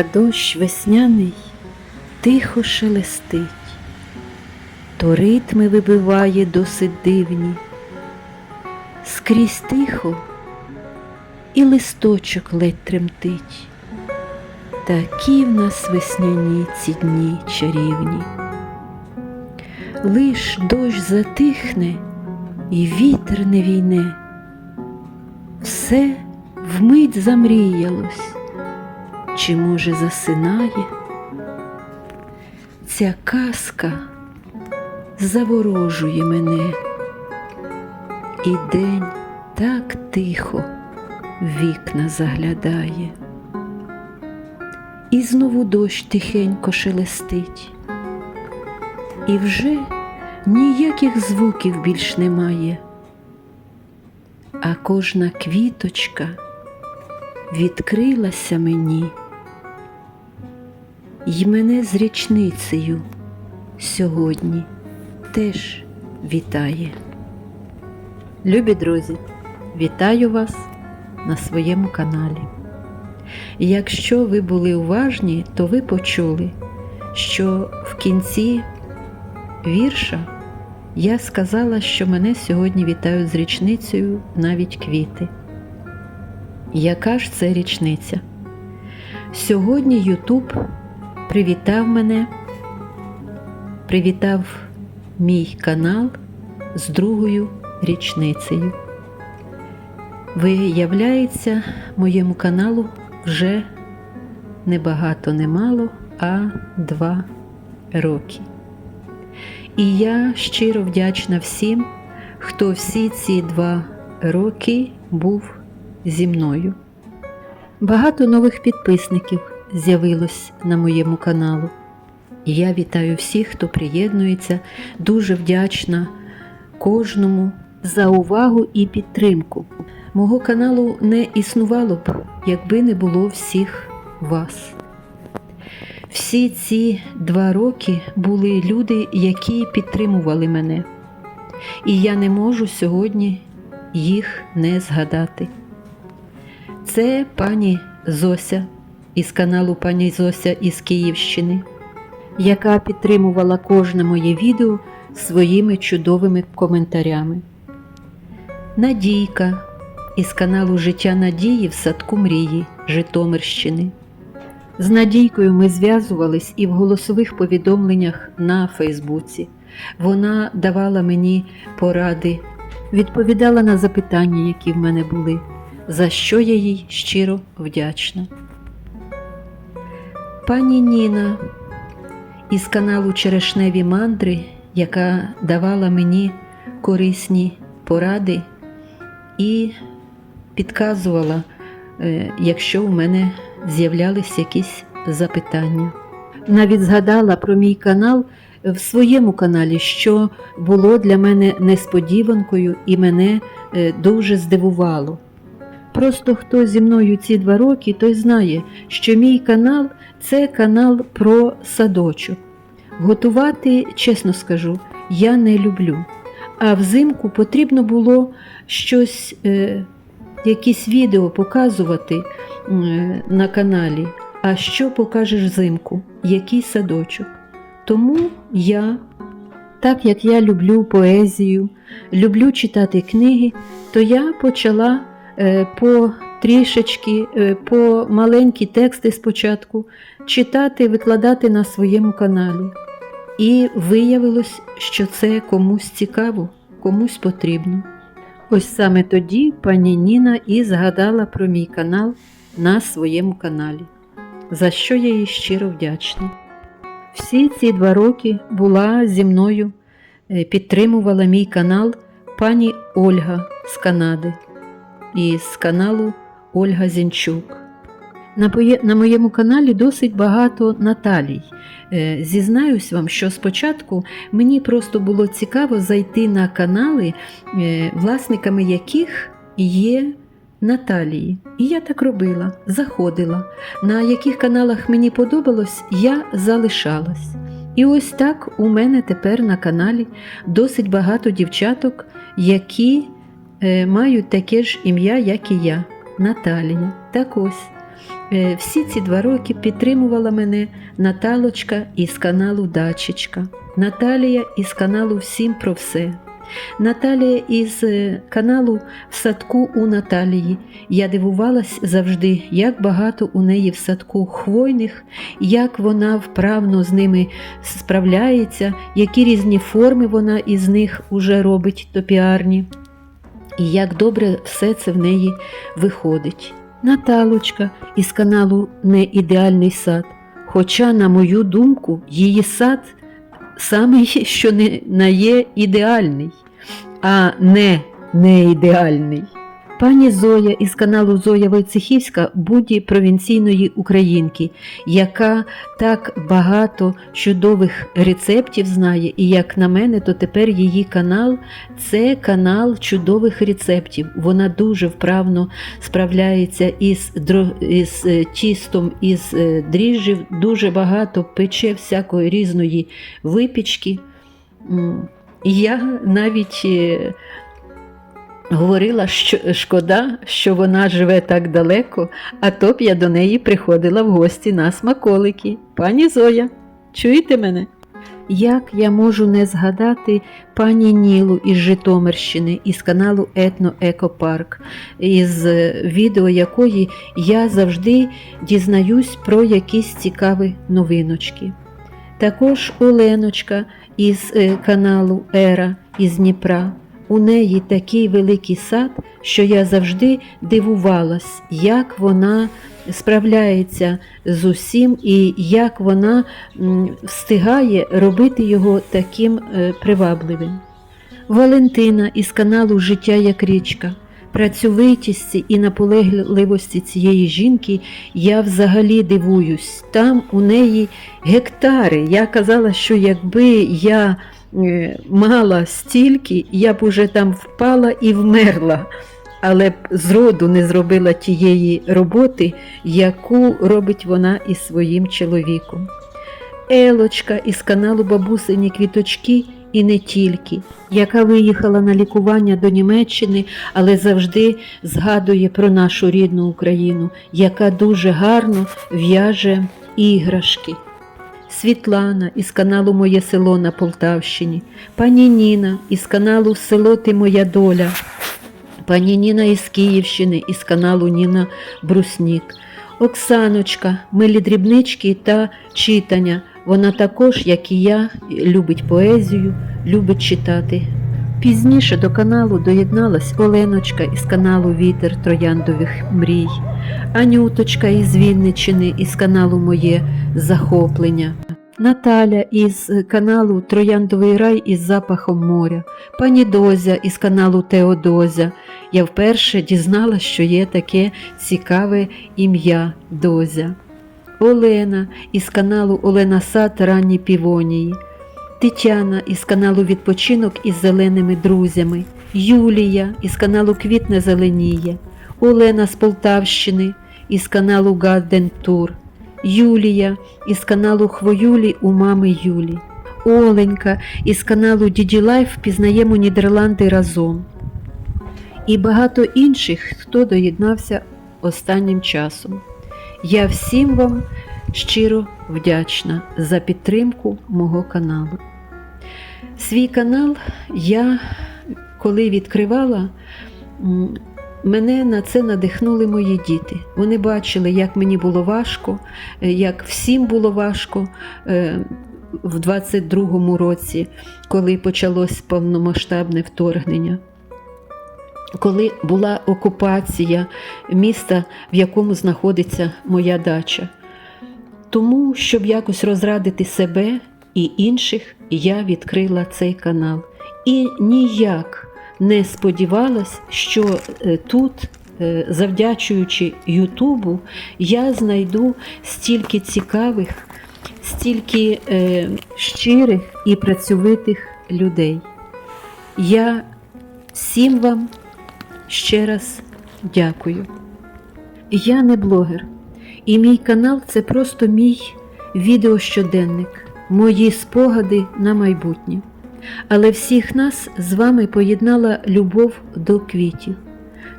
а дощ весняний тихо шелестить, то ритми вибиває досить дивні, скрізь тихо і листочок ледь тремтить. Такі в нас весняні ці дні чарівні. Лиш дощ затихне і вітер не війне, все вмить замріялось, чи, може, засинає? Ця казка заворожує мене, і день так тихо в вікна заглядає. І знову дощ тихенько шелестить, і вже ніяких звуків більш немає, а кожна квіточка відкрилася мені, й мене з річницею сьогодні теж вітає. Любі друзі, вітаю вас на своєму каналі. Якщо ви були уважні, то ви почули, що в кінці вірша я сказала, що мене сьогодні вітають з річницею навіть квіти. Яка ж це річниця? Сьогодні Ютуб привітав мене, привітав мій канал з другою річницею. Виявляється, моєму каналу вже не багато, не мало, а два роки. І я щиро вдячна всім, хто всі ці два роки був зі мною. Багато нових підписників з'явилось на моєму каналу. Я вітаю всіх, хто приєднується, дуже вдячна кожному за увагу і підтримку. Мого каналу не існувало б, якби не було всіх вас. Всі ці два роки були люди, які підтримували мене, і я не можу сьогодні їх не згадати. Це пані Зося із каналу Пані Зося із Київщини, яка підтримувала кожне моє відео своїми чудовими коментарями. Надійка із каналу Життя Надії в садку мрії Житомирщини. З Надійкою ми зв'язувались і в голосових повідомленнях на Фейсбуці. Вона давала мені поради, відповідала на запитання, які в мене були, за що я їй щиро вдячна. Пані Ніна із каналу Черешневі мандри, яка давала мені корисні поради і підказувала, е, якщо у мене з'являлись якісь запитання. Навіть згадала про мій канал в своєму каналі, що було для мене несподіванкою і мене е, дуже здивувало. Просто хто зі мною ці два роки, той знає, що мій канал це канал про садочок. Готувати, чесно скажу, я не люблю. А взимку потрібно було щось, е, якісь відео показувати е, на каналі. А що покажеш взимку? Який садочок? Тому я, так як я люблю поезію, люблю читати книги, то я почала по трішечки, е, по маленькі тексти спочатку читати, викладати на своєму каналі. І виявилось, що це комусь цікаво, комусь потрібно. Ось саме тоді пані Ніна і згадала про мій канал на своєму каналі, за що я їй щиро вдячна. Всі ці два роки була зі мною, е, підтримувала мій канал пані Ольга з Канади і з каналу Ольга Зінчук. На, моєму каналі досить багато Наталій. Е, Зізнаюсь вам, що спочатку мені просто було цікаво зайти на канали, е, власниками яких є Наталії. І я так робила, заходила. На яких каналах мені подобалось, я залишалась. І ось так у мене тепер на каналі досить багато дівчаток, які мають таке ж ім'я, як і я Наталія. Так ось. Е, Всі ці два роки підтримувала мене Наталочка із каналу Дачечка, Наталія із каналу Всім про все. Наталія із е, каналу В садку у Наталії. Я дивувалась завжди, як багато у неї в садку хвойних, як вона вправно з ними справляється, які різні форми вона із них уже робить топіарні, і як добре все це в неї виходить. Наталочка із каналу Не ідеальний сад. Хоча, на мою думку, її сад саме що не на є ідеальний, а не не ідеальний. Пані Зоя із каналу Зоя Войцехівська буді провінційної українки, яка так багато чудових рецептів знає, і як на мене, то тепер її канал це канал чудових рецептів. Вона дуже вправно справляється із, із е, тістом, із е, дріжджів, дуже багато пече всякої різної випічки. Я навіть е, говорила, що шкода, що вона живе так далеко, а то б я до неї приходила в гості на смаколики. Пані Зоя, чуєте мене? Як я можу не згадати пані Нілу із Житомирщини із каналу Етно Екопарк, із е, відео якої я завжди дізнаюсь про якісь цікаві новиночки. Також Оленочка із е, каналу Ера із Дніпра. У неї такий великий сад, що я завжди дивувалась, як вона справляється з усім і як вона встигає робити його таким е, привабливим. Валентина із каналу Життя як річка. Працьовитісті і наполегливості цієї жінки я взагалі дивуюсь. Там у неї гектари. Я казала, що якби я мала стільки, я б уже там впала і вмерла, але б зроду не зробила тієї роботи, яку робить вона із своїм чоловіком. Елочка із каналу Бабусині квіточки і не тільки, яка виїхала на лікування до Німеччини, але завжди згадує про нашу рідну Україну, яка дуже гарно в'яже іграшки. Світлана із каналу Моє село на Полтавщині, пані Ніна із каналу Село Ти Моя доля, пані Ніна із Київщини із каналу Ніна Бруснік, Оксаночка, милі дрібнички та читання. Вона також, як і я, любить поезію, любить читати. Пізніше до каналу доєдналась Оленочка із каналу Вітер Трояндових мрій, Анюточка із Вінничини із каналу Моє захоплення. Наталя із каналу Трояндовий рай із запахом моря, пані Дозя із каналу Теодозя. Я вперше дізналася, що є таке цікаве ім'я Дозя. Олена із каналу Олена Сад Ранні Півонії, Тетяна із каналу Відпочинок із зеленими друзями, Юлія із каналу Квітне Зеленіє, Олена з Полтавщини із каналу Гадден Тур, Юлія із каналу Хвоюлі у мами Юлі, Оленька із каналу Діді Лайф пізнаємо Нідерланди разом. І багато інших, хто доєднався останнім часом. Я всім вам щиро вдячна за підтримку мого каналу. Свій канал я, коли відкривала, мене на це надихнули мої діти. Вони бачили, як мені було важко, е, як всім було важко е, в 22-му році, коли почалось повномасштабне вторгнення. Коли була окупація міста, в якому знаходиться моя дача. Тому, щоб якось розрадити себе і інших, я відкрила цей канал. І ніяк не сподівалась, що е, тут, е, завдячуючи Ютубу, я знайду стільки цікавих, стільки е, щирих і працьовитих людей. Я всім вам ще раз дякую. Я не блогер, і мій канал це просто мій відеощоденник, мої спогади на майбутнє. Але всіх нас з вами поєднала любов до квітів.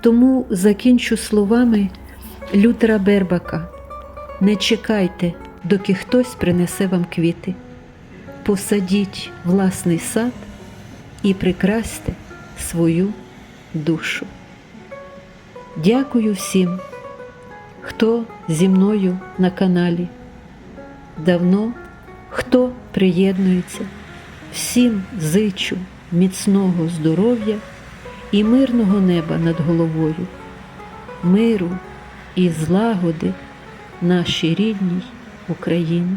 Тому закінчу словами Лютера Бербака. Не чекайте, доки хтось принесе вам квіти. Посадіть власний сад і прикрасьте свою душу. Дякую всім, хто зі мною на каналі. Давно хто приєднується, всім зичу міцного здоров'я і мирного неба над головою, миру і злагоди нашій рідній Україні.